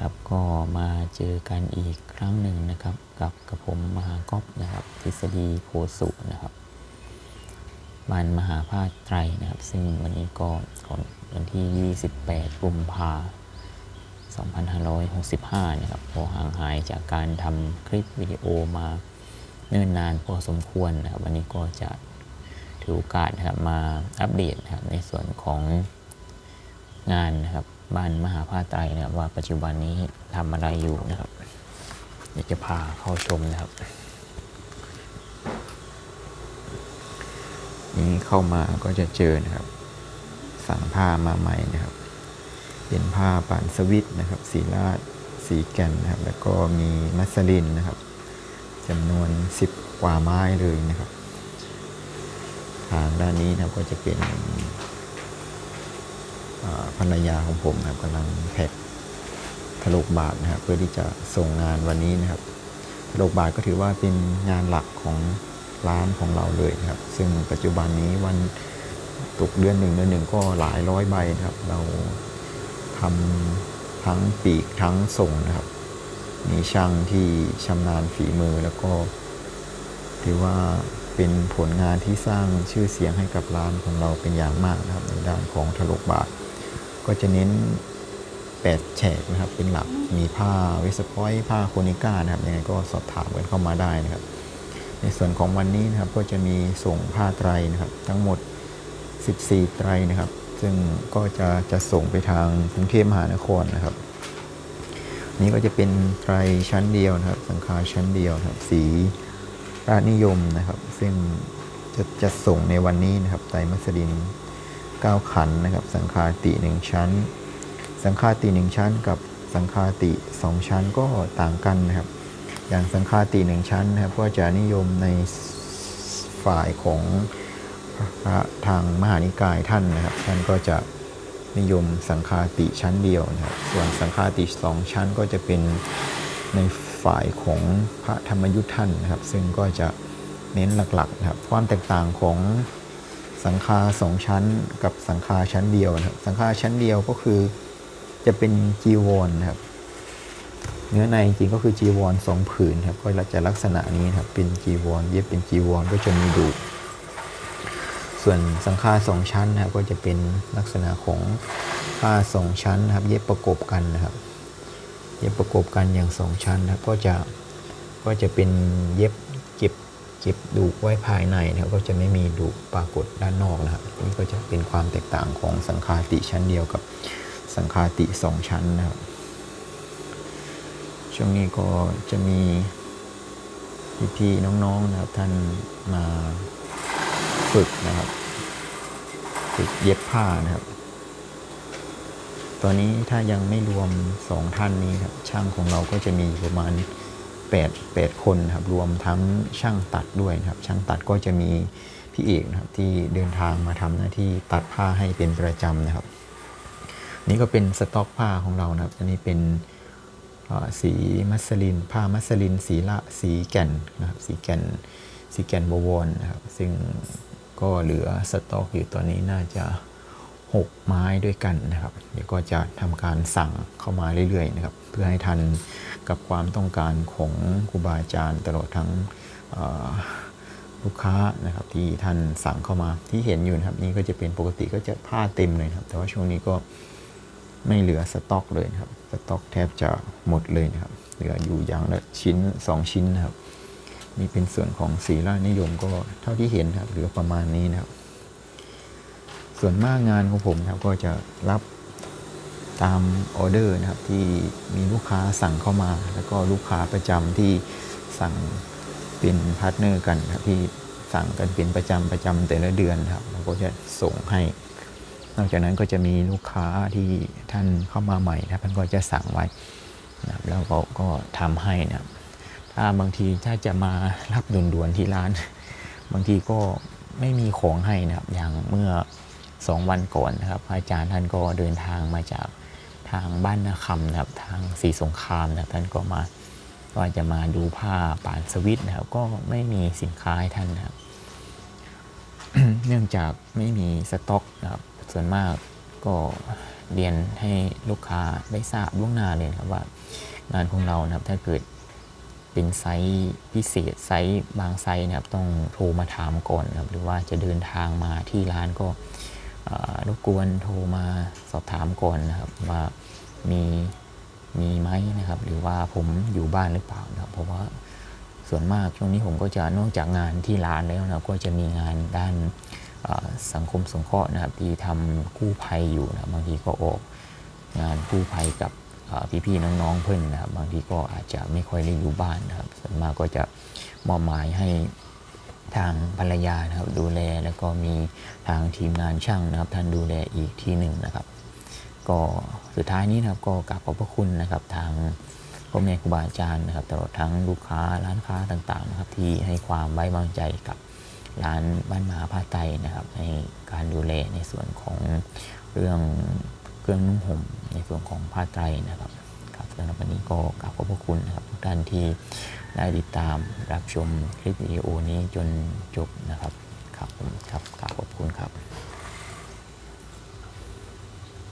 ครับก็มาเจอกันอีกครั้งหนึ่งนะครับ กับกระผมมหากอบนะครับ ทฤษฎีโพสุนะครับมันมหาภาคไตรนะครับ ซึ่งวันนี้ก็ก่อนวันที่ 28 กุมภา2565 นะครับพอห่างหายจากการทำคลิปวิดีโอมาเนิ่นนานพอสมควรนะครับ วันนี้ก็จะถือโอกาสนะครับมาอัปเดตนะครับในส่วนของงานนะครับ บ้านมหาภาไตรนะครับว่าปัจจุบันนี้ทำอะไรอยู่นะครับเดี๋ยวจะพาเข้าชมนะครับนี้เข้ามาก็จะเจอนะครับ สั่งผ้ามาใหม่นะครับ เป็นผ้าปานสวิตนะครับ สีลาดสีแก่นนะครับ แล้วก็มีมัสลินนะครับจำนวน 10 กว่าไม้เลยนะครับ ทางด้านนี้นะครับก็จะเป็น ภรรยาของผมนะครับกำลังแพ็คถลกบาทนะครับเพื่อที่จะส่งงานวันนี้นะครับถลกบาทก็ถือว่าเป็นงานหลักของร้านของเราเลยนะครับ ซึ่งปัจจุบันนี้วันตกเดือนหนึ่งเดือนหนึ่งก็หลายร้อยใบนะครับ เราทำทั้งปีกทั้งส่งนะครับ มีช่างที่ชำนาญฝีมือแล้วก็ถือว่าเป็นผลงานที่สร้างชื่อเสียงให้กับร้านของเราเป็นอย่างมากนะครับในด้านของถลกบาท ก็จะเน้นแปดแฉกนะครับเป็นหลักมีผ้าเวสปอยผ้าโคนิก้านะครับยังไงก็สอบถามกันเข้ามาได้นะครับ ในส่วนของวันนี้นะครับก็จะมีส่งผ้าไตรนะครับ ทั้งหมด 14 ไตรนะครับ ซึ่งก็จะจะส่งไปทางกรุงเทพมหานครนะครับ นี่ก็จะเป็นไตรชั้นเดียวนะครับ สังฆาชั้นเดียวนะครับ สีราชนิยมนะครับ ซึ่งจะจะส่งในวันนี้นะครับไตรมัสดิน 9 ขันนะครับ สังฆาติ1ชั้น สังฆาติ1ชั้นกับสังฆาติ 2 ชั้นก็ต่างกันนะครับ อย่างสังฆาติ 1 ชั้นนะครับก็จะนิยมในฝ่ายของพระทางมหานิกายท่านนะครับ ท่านก็จะนิยมสังฆาติชั้นเดียวนะครับ ส่วนสังฆาติ 2 ชั้นก็จะเป็นในฝ่ายของพระธรรมยุทธท่านนะครับ ซึ่งก็จะเน้นหลักๆนะครับ ความแตกต่างของ สังฆาสองชั้นกับสังฆาชั้นเดียวนะครับสังฆาชั้นเดียวก็คือจะเป็นจีวรนะครับเนื้อในจริงก็คือจีวรสองผืนครับก็จะลักษณะนี้ครับเป็นจีวรเย็บเป็นจีวรก็จะมีดูส่วนสังฆาสองชั้นนะครับก็จะเป็นลักษณะของผ้าสองชั้นนะครับ เย็บประกบกันนะครับ เย็บประกบกันอย่างสองชั้นนะครับก็จะก็จะเป็นเย็บ เก็บดูไว้ภายในนะครับก็จะไม่มีดูปรากฏด้านนอกนะครับนี่ก็จะเป็นความแตกต่างของสังฆาติชั้นเดียวกับสังฆาติสองชั้นนะครับช่วงนี้ก็จะมีพี่ๆน้องๆนะครับท่านมาฝึกนะครับฝึกเย็บผ้านะครับ ตอนนี้ถ้ายังไม่รวมสองท่านนี้ครับช่างของเราก็จะมีประมาณ 8 8 คนนะครับรวมทั้งช่างตัดด้วยนะครับช่างตัดก็จะมีพี่เอกนะครับที่เดินทางมาทำหน้าที่ตัดผ้าให้เป็นประจำนะครับ นี่ก็เป็นสต็อกผ้าของเรานะครับ อันนี้เป็นสีมัสลิน ผ้ามัสลิน สีละสีแก่นนะครับสีแก่นสีแก่นบวรนะครับ ซึ่งก็เหลือสต็อกอยู่ตอนนี้น่าจะ 6 ไม้ด้วยกันนะครับ เดี๋ยวก็จะทำการสั่งเข้ามาเรื่อยๆนะครับ เพื่อให้ทันกับความต้องการของครูบาอาจารย์ตลอดทั้งลูกค้านะครับที่ท่านสั่งเข้ามาที่เห็นอยู่นะครับ นี่ก็จะเป็นปกติก็จะผ้าเต็มเลยครับ แต่ว่าช่วงนี้ก็ไม่เหลือสต็อกเลยครับสต็อกแทบจะหมดเลยนะครับ เหลืออยู่อย่างละชิ้น 2 ชิ้นนะครับนี่เป็นส่วนของสีรานิยมก็เท่าที่เห็นครับเหลือประมาณนี้นะครับ ส่วนมากงานของผมครับก็จะรับตามออเดอร์นะครับที่มีลูกค้าสั่งเข้ามา แล้วก็ลูกค้าประจำที่สั่งเป็นพาร์ทเนอร์กันครับที่สั่งกันเป็นประจำประจำแต่ละเดือนครับเราก็จะส่งให้ นอกจากนั้นก็จะมีลูกค้าที่ท่านเข้ามาใหม่นะครับท่านก็จะสั่งไว้นะครับแล้วก็ก็ทำให้นะครับถ้าบางทีถ้าจะมารับด่วนๆที่ร้าน บางทีก็ไม่มีของให้นะครับอย่างเมื่อ สองวันก่อนนะครับ อาจารย์ท่านก็เดินทางมาจากทางบ้านนาคำนะครับ ทางสีสงครามนะครับท่านก็มาว่าจะมาดูผ้าป่านสวิตนะครับ ก็ไม่มีสินค้าให้ท่านนะครับ เนื่องจากไม่มีสต็อกนะครับ ส่วนมากก็เรียนให้ลูกค้าได้ทราบล่วงหน้าเลยครับว่างานของเรานะครับถ้าเกิดเป็นไซส์พิเศษไซส์บางไซส์นะครับต้องโทรมาถามก่อนนะครับหรือว่าจะเดินทางมาที่ร้านก็ รบกวนโทรมาสอบถามก่อนนะครับว่ามีมีไหมนะครับ หรือว่าผมอยู่บ้านหรือเปล่านะครับ เพราะว่าส่วนมากช่วงนี้ผมก็จะนอกจากงานที่ร้านแล้วนะก็จะมีงานด้านสังคมสงเคราะห์นะครับ ที่ทำกู้ภัยอยู่นะบางทีก็ออกงานกู้ภัยกับพี่ๆน้องๆเพื่อนนะครับ บางทีก็อาจจะไม่ค่อยได้อยู่บ้านนะครับ ส่วนมากก็จะมอบหมายให้ ทางภรรยานะครับดูแลแล้วก็มีทางทีมงานช่างนะครับ ท่านดูแลอีกทีหนึ่งนะครับ ก็สุดท้ายนี้นะครับก็กราบขอบพระคุณนะครับทางพ่อแม่ครูบาอาจารย์นะครับตลอดทั้งลูกค้าร้านค้าต่างๆนะครับที่ให้ความไว้วางใจกับร้านบ้านมหาผ้าไตนะครับ ในการดูแลในส่วนของเรื่องเครื่องนุ่งห่มในส่วนของผ้าไตรนะครับ สำหรับวันนี้ก็กราบขอบพระคุณนะครับทุกท่านที่ได้ติดตามรับชมคลิปวิดีโอนี้จนจบนะครับครับผมครับกราบขอบคุณครับ